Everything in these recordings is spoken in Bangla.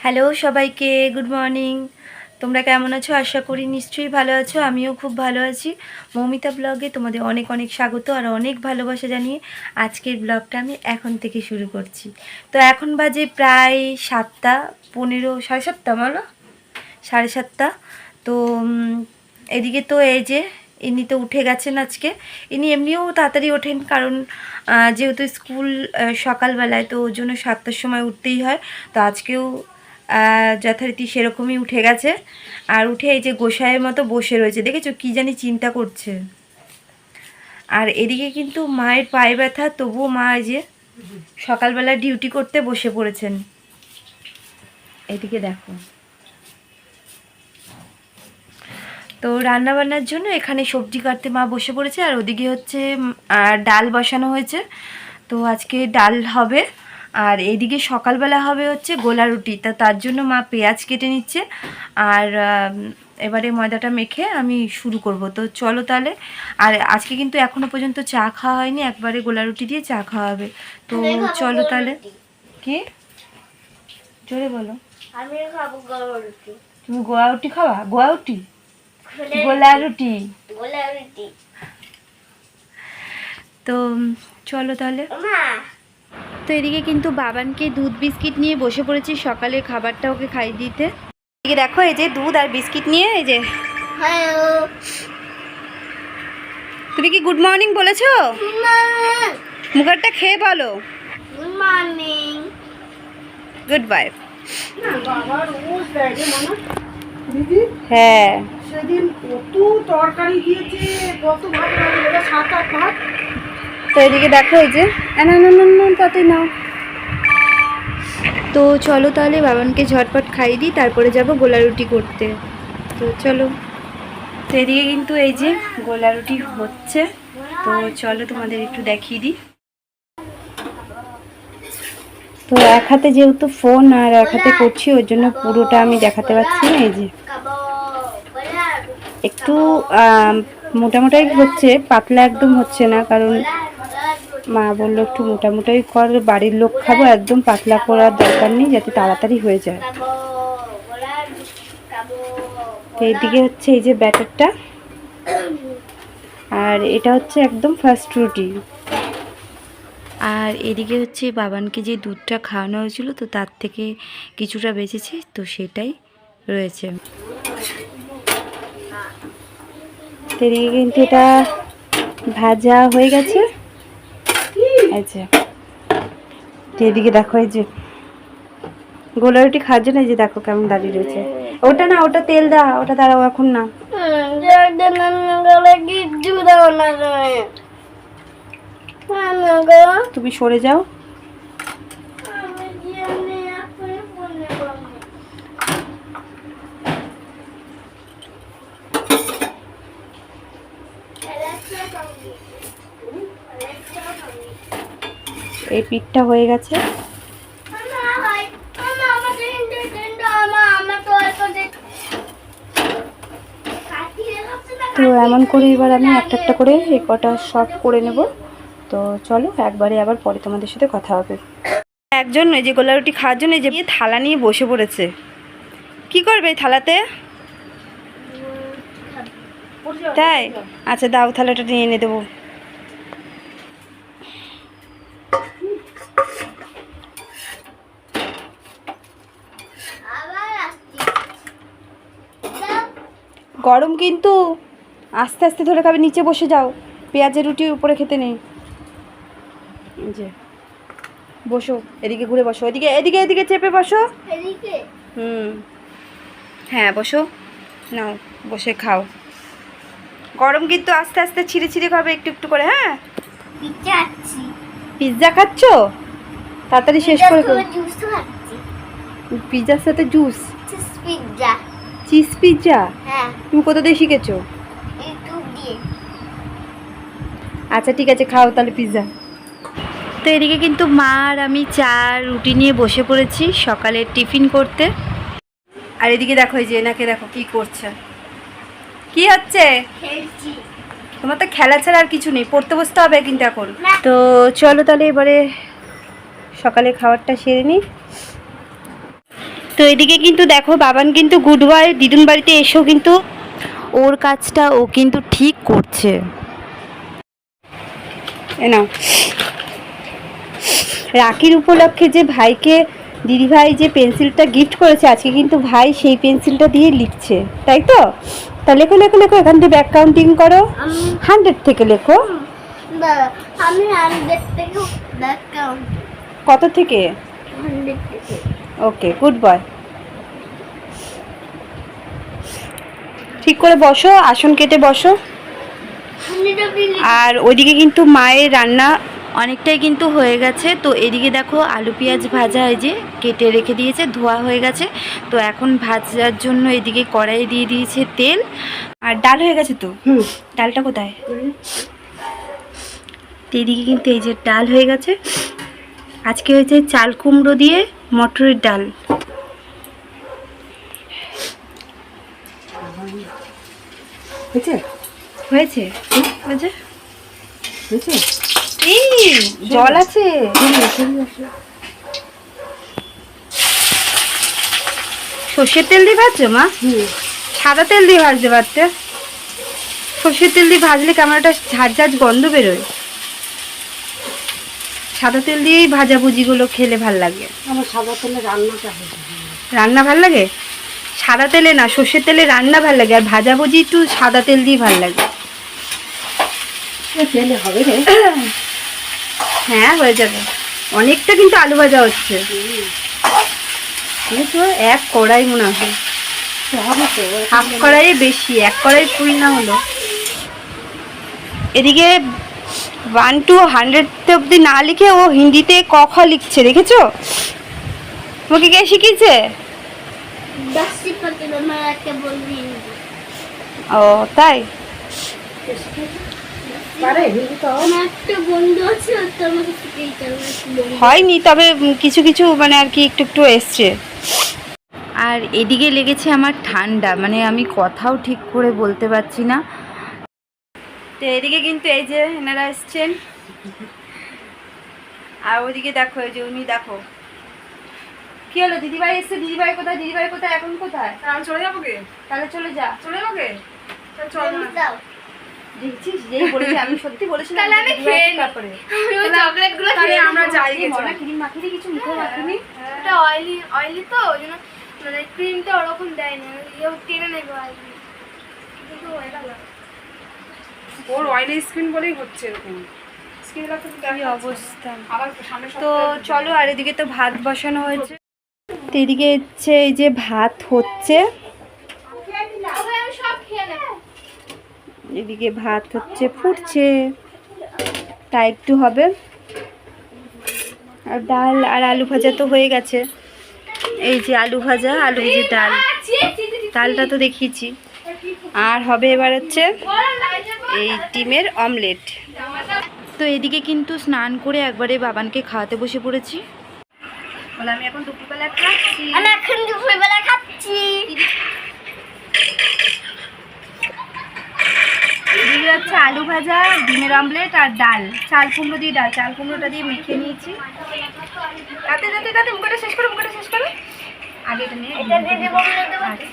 হ্যালো সবাইকে গুড মর্নিং তোমরা কেমন আছো? আশা করি নিশ্চয়ই ভালো আছো। আমিও খুব ভালো আছি। মৌমিতা ব্লগে তোমাদের অনেক অনেক স্বাগত আর অনেক ভালোবাসা জানিয়ে আজকের ব্লগটা আমি এখন থেকে শুরু করছি। তো এখন বাজে প্রায় সাতটা পনেরো, সাড়ে সাতটা বলো? সাড়ে সাতটা। তো এদিকে তো এই যে, ইনি তো উঠে গেছেন আজকে। ইনি এমনিও তাড়াতাড়ি ওঠেন কারণ যেহেতু স্কুল সকালবেলায় তো ওর জন্য সাতটার সময় উঠতেই হয়। তো আজকেও যথারীতি সেরকমই উঠে গেছে। আর উঠে এই যে গোসাইয়ের মতো বসে রয়েছে, দেখেছ? কি জানি চিন্তা করছে। আর এদিকে কিন্তু মায়ের পায়ে ব্যথা, তবুও মা এই যে সকালবেলা ডিউটি করতে বসে পড়েছেন। এদিকে দেখো। তো রান্না বান্নার জন্য এখানে সবজি কাটতে মা বসে পড়েছে, আর ওদিকে হচ্ছে ডাল বসানো হয়েছে। তো আজকে ডাল হবে। আর এইদিকে সকালবেলা হবে হচ্ছে গোলা রুটি। তা তার জন্য মা পেঁয়াজ কেটে নিচ্ছে। আর এবারে ময়দাটা মেখে আমি শুরু করব। তো চলো তাহলে। আর আজকে কিন্তু এখনও পর্যন্ত চা খাওয়া হয়নি। একবারে গোলা রুটি দিয়ে চা খাওয়া হবে। তো চলো তাহলে। কি? জোরে বলো। আমি খাব রুটি। তুমি গোয়া রুটি খাওয়া গোয়া রুটি? গোলা রুটি। গোলা রুটি। তো চলো তাহলে। মা তো এদিকে কিন্তু বাবানকে দুধ বিস্কিট নিয়ে বসে পড়েছি সকালে খাবারটা ওকে খাই দিতে। এদিকে দেখো এই যে দুধ আর বিস্কিট নিয়ে এই যে। তুমি কি গুড মর্নিং বলেছ? মুখারটা খেয়ে বলো। Good morning. গুড বাই হ্যাঁ। সেদিন কত তরকারি দিয়েছে কত ভাত সাত আট ভাত। তো এদিকে দেখো এই যে। তাতে নাও। তো চলো তাহলে বাবানকে ঝটপট খাইয়ে দিই, তারপরে যাব গোলা রুটি করতে। তো চলো। তো এদিকে কিন্তু এই যে গোলা রুটি হচ্ছে। তো চলো তোমাদের একটু দেখিয়ে দিই। তো এক হাতে যেহেতু ফোন আর এক হাতে করছি, ওর জন্য পুরোটা আমি দেখাতে পারছি না, এই যে। একটু মোটামোটাই হচ্ছে, পাতলা একদম হচ্ছে না, কারণ মা বলল একটু মোটামোটাই কর বাড়ির লোক খাব একদম পাতলা করার দরকার নেই যাতে তাড়াতাড়ি হয়ে যায়। তো এইদিকে হচ্ছে এই যে ব্যাটারটা। আর এটা হচ্ছে একদম ফার্স্ট রুটি। আর এদিকে হচ্ছে বাবানকে যে দুধটা খাওয়ানো হয়েছিল তো তার থেকে কিছুটা বেঁচেছে তো সেটাই রয়েছে। এদিকে কিন্তু এটা ভাজা হয়ে গেছে। এই যে। এদিকে দেখো, এই যে। গোলা রুটি খাওয়ার জন্য এই যে দেখো কেমন দাঁড়িয়ে রয়েছে। ওটা না, ওটা তেল দা ওটা দাঁড়াও এখন না। তুমি সরে যাও আমি জানি আপনি ফোনে বলব এই পিঠটা হয়ে গেছে। তো এমন করে এবার আমি একটা একটা করে এই কটা সব করে নেব। তো চলো একবারে আবার পরে তোমাদের সাথে কথা হবে। একজন এই যে গোলা রুটি খাওয়ার জন্য এই যে থালা নিয়ে বসে পড়েছে। কি করবে এই থালাতে? তাই? আচ্ছা দাও থালাটা নিয়ে এনে দেবো। গরম কিন্তু আস্তে আস্তে ধরে খাবে নিচে বসে যাও। পেঁয়াজের রুটি উপরে খেতে নেই। যে বসো এদিকে ঘুরে বসো এদিকে এদিকে এদিকে চেপে বসো। হুম। হ্যাঁ বসো। নাও বসে খাও। গরম কিন্তু আস্তে আস্তে ছিঁড়ে ছিঁড়ে খাবে একটু একটু করে হ্যাঁ? পিৎজা খাচ্ছ। তাড়াতাড়ি শেষ করে পিৎজার সাথে জুস পিৎজা চিজ পিৎজা হ্যাঁ। তুমি কোথা দিয়ে শিখেছো? ইউটিউব দিয়ে। আচ্ছা ঠিক আছে খাও তাহলে পিৎজা তো এদিকে কিন্তু মা আর আমি চা রুটি নিয়ে বসে পড়েছি সকালে টিফিন করতে। আর এদিকে দেখো এই যে এনাকে দেখো কি করছে। কি হচ্ছে? খেলছি। তোমার তো খেলা ছাড়া আর কিছু নেই পড়তে বসতে হবে কিন্তু এখন। তো চলো তাহলে এবারে সকালে খাবারটা সেরে নিই। তো এদিকে কিন্তু দেখো বাবান কিন্তু গুড বয় দিদুন বাড়িতে এসেও কিন্তু ওর কাজটা ও কিন্তু ঠিক করছে। নাও। রাখির উপলক্ষে যে ভাইকে দিদিভাই যে পেন্সিলটা গিফট করেছে আজকে কিন্তু ভাই সেই পেন্সিলটা দিয়ে লিখছে তাই তো? তা লেখো লেখো লেখো এখান থেকে ব্যাক কাউন্টিং করো। হান্ড্রেড থেকে লেখো। আমি হান্ড্রেড থেকে ব্যাক কাউন্ট কত থেকে? হান্ড্রেড থেকে। ওকে গুড বয় ঠিক করে বসো, আসন কেটে বসো। আর ওইদিকে কিন্তু মায়ের রান্না অনেকটাই কিন্তু হয়ে গেছে। তো এদিকে দেখো আলু পেঁয়াজ ভাজা এই যে কেটে রেখে দিয়েছে, ধোয়া হয়ে গেছে। তো এখন ভাজার জন্য এদিকে কড়াই দিয়ে দিয়েছে তেল। আর ডাল হয়ে গেছে তো? ডালটা কোথায়? এদিকে কিন্তু এই যে ডাল হয়ে গেছে। আজকে হয়েছে চাল কুমড়ো দিয়ে মটরের ডাল। হয়েছে? হয়েছে। হয়েছে? হয়েছে? এই জল আছে। সর্ষের তেল দিয়ে ভাজছো মা? সাদা তেল দিয়ে ভাজতে পারতে। সর্ষের তেল দিয়ে ভাজলে কেমন একটা ঝাঁঝ ঝাঁঝ গন্ধ বেরোয়। সাদা তেল দিয়েই ভাজাভুজিগুলো খেলে ভালো লাগে। আমার সাদা তেলে রান্নাটা রান্না ভালো লাগে? সাদা তেলে না সর্ষের তেলে রান্না ভালো লাগে আর ভাজাভুজি একটু সাদা তেল দিয়ে ভালো লাগে। তেলে হবে রে। হ্যাঁ হয়ে যাবে। অনেকটা কিন্তু আলু ভাজা হচ্ছে। এক কড়াই মনে হয়। হাফ কড়াইয়ে বেশি এক কড়াই ফুল না হলো এদিকে ওয়ান টু হান্ড্রেড অব্দি না লিখে ও হিন্দিতে ক খ লিখছে দেখেছ? তোমাকে কে শিখিয়েছে? ও তাই? হয়নি তবে কিছু কিছু মানে আর কি একটু একটু এসছে। আর এদিকে লেগেছে আমার ঠান্ডা মানে আমি কথাও ঠিক করে বলতে পারছি না। তো এদিকে কিন্তু এই যে এনারা এসছেন। আর ওদিকে দেখো এই যে উনি দেখো। কি হলো দিদিভাই এসছে দিদিভাই কোথায় দিদিভাই কোথায় এখন কোথায়? আমি চলে যাব কে তাহলে চলে যা। চলে যাব কে চল না। দেখছিস? যেই বলেছি আমি সত্যি বলেছিলাম তাহলে আমি খেয়ে তারপরে ওই চকলেটগুলো তাহলে আমরা যাই গে ক্রিম মাখিয়ে কিছু মুখে মাখিনি ওটা অয়েলি অয়েলি তো ওই জন্য মানে ক্রিমটা ওরকম দেয় না ইয়ে টেনে নেবে অয়েলি কিন্তু ওর অয়েলি স্কিন বলেই হচ্ছে এরকম। তো অবস্থা। তো চলো আর এদিকে তো ভাত বসানো হয়েছে। তো এদিকে হচ্ছে এই যে ভাত হচ্ছে। আমি সব খেয়ে নেব এদিকে ভাত হচ্ছে ফুটছে। তা একটু হবে। আর ডাল আর আলু ভাজা তো হয়ে গেছে। এই যে আলু ভাজা আলু ভেজে ডাল। ডালটা তো দেখিয়েছি। আর হবে এবার হচ্ছে এই ডিমের অমলেট। তো এদিকে কিন্তু স্নান করে একবারে বাবানকে খাওয়াতে বসে পড়েছি। বলে আমি এখন দুপুরবেলা খাচ্ছি। আমি এখন দুপুরবেলা খাচ্ছি। এদিকে হচ্ছে আলু ভাজা ডিমের অমলেট আর ডাল। চাল কুমড়ো দিয়ে ডাল। চাল কুমড়োটা দিয়ে মেখে নিয়েছি। তাতে তাতে তাতে মুখটা শেষ করো মুখটা শেষ করো। আগে এটা নিয়ে এটা দিয়ে দেবো বলে দেবো আচ্ছা।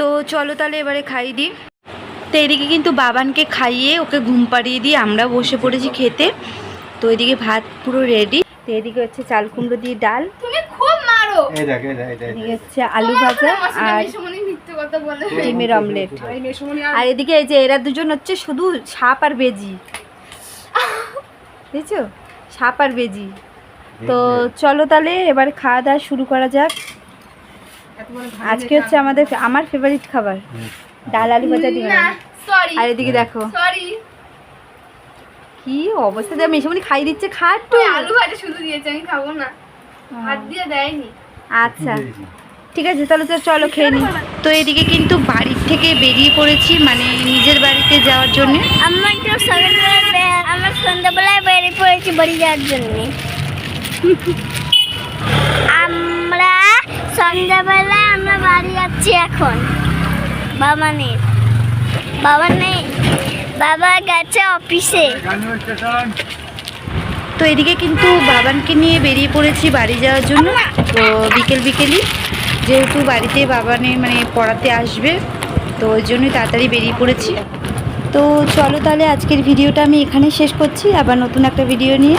তো চলো তাহলে এবারে খাইয়ে দিই তো এদিকে কিন্তু বাবানকে খাইয়ে ওকে ঘুম পাড়িয়ে দিয়ে আমরা বসে পড়েছি খেতে। তো এদিকে ভাত পুরো রেডি তো এদিকে হচ্ছে চাল কুমড়ো দিয়ে ডাল। তুমি খুব মারো। এই দেখ এই দেখ এই দেখ এদিকে হচ্ছে আলু ভাজা আর মিথ্যে কথা বলে। ডিমের অমলেট আর এদিকে এই যে এরা দুজন হচ্ছে শুধু সাপ আর বেজি। বুঝছ সাপ আর বেজি। তো চলো তাহলে এবার খাওয়া দাওয়া শুরু করা যাক। আজকে হচ্ছে আমাদের আমার ফেভারিট খাবার। ডাল আলু ভাজা ডিম। আর এদিকে দেখো। সরি কি অবস্থা দেখ মেশামনি খাই দিচ্ছে খা একটু। আলু ভাজা শুধু দিয়েছে আমি খাব না। হাত দিয়ে দেয়নি। আচ্ছা। ঠিক আছে তাহলে তো চলো খেয়ে নি। তো এদিকে কিন্তু বাড়ির থেকে বেরিয়ে পড়েছি মানে নিজের বাড়িতে যাওয়ার জন্য। আমার তো আমার সন্ধ্যাবেলায় বেরিয়ে পড়েছি বাড়ি যাওয়ার জন্য। আমরা সন্ধ্যাবেলায় আমরা বাড়ি যাচ্ছি এখন। বাবা নেই। বাবা নেই। বাবা গেছে অফিসে। তো এদিকে কিন্তু বাবানকে নিয়ে বেরিয়ে পড়েছি বাড়ি যাওয়ার জন্য। তো বিকেল বিকেলই, যেহেতু বাড়িতে বাবানের মানে পড়াতে আসবে, তো ওই জন্যই তাড়াতাড়ি বেরিয়ে পড়েছি। তো চলো তাহলে আজকের ভিডিওটা আমি এখানে শেষ করছি। আবার নতুন একটা ভিডিও নিয়ে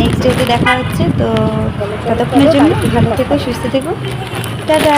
নেক্সট ডেতে দেখা হচ্ছে তো ততক্ষণের জন্য ভালো থেকো সুস্থ থেকো। টাটা।